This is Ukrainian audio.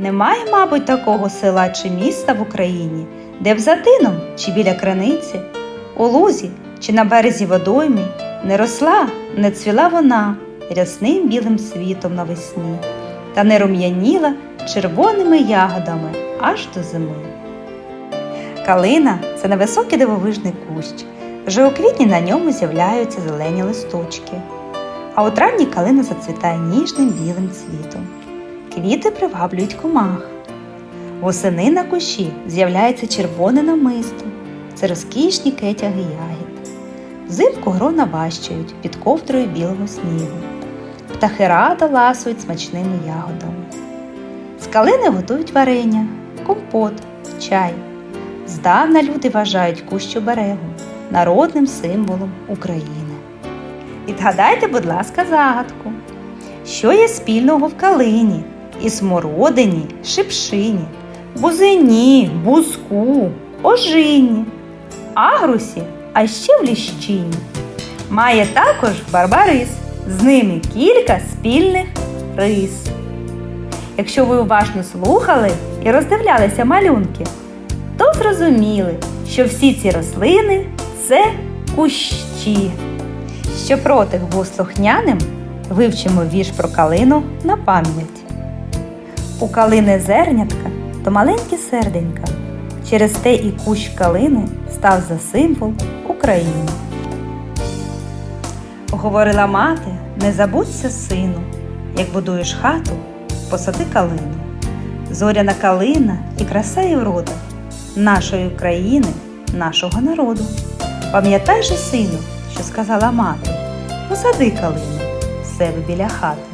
Немає, мабуть, такого села чи міста в Україні, де б за тином чи біля краниці, у лузі чи на березі водоймі не росла, не цвіла вона рясним білим світом навесні та не рум'яніла червоними ягодами аж до зими. Калина це невисокий дивовижний кущ. Вже у квітні на ньому з'являються зелені листочки, а у травні калина зацвітає ніжним білим цвітом. Квіти приваблюють комах. Восени на кущі з'являється червоне намисто. Це розкішні кетяги ягід. Взимку грона ващають під ковдрою білого снігу. Птахи радо ласують смачними ягодами. З калини готують варення, компот, чай. Здавна люди вважають кущ оберегу народним символом України. Відгадайте, будь ласка, загадку. Що є спільного в калині, і смородині, шипшині, бузині, бузку, ожині, агрусі, а ще в ліщині. Має також барбарис, з ними кілька спільних рис. Якщо ви уважно слухали і роздивлялися малюнки, то зрозуміли, що всі ці рослини це кущі. Щоб ротик був слухняним, вивчимо вірш про калину на пам'ять. У калини зернятка то маленькі серденька. Через те і кущ калини став за символ України. Говорила мати, не забудься, сину, як будуєш хату, посади калину. Зоряна калина і краса і врода нашої України, нашого народу. Пам'ятай же, сину, що сказала мати, посади калину в себе біля хати.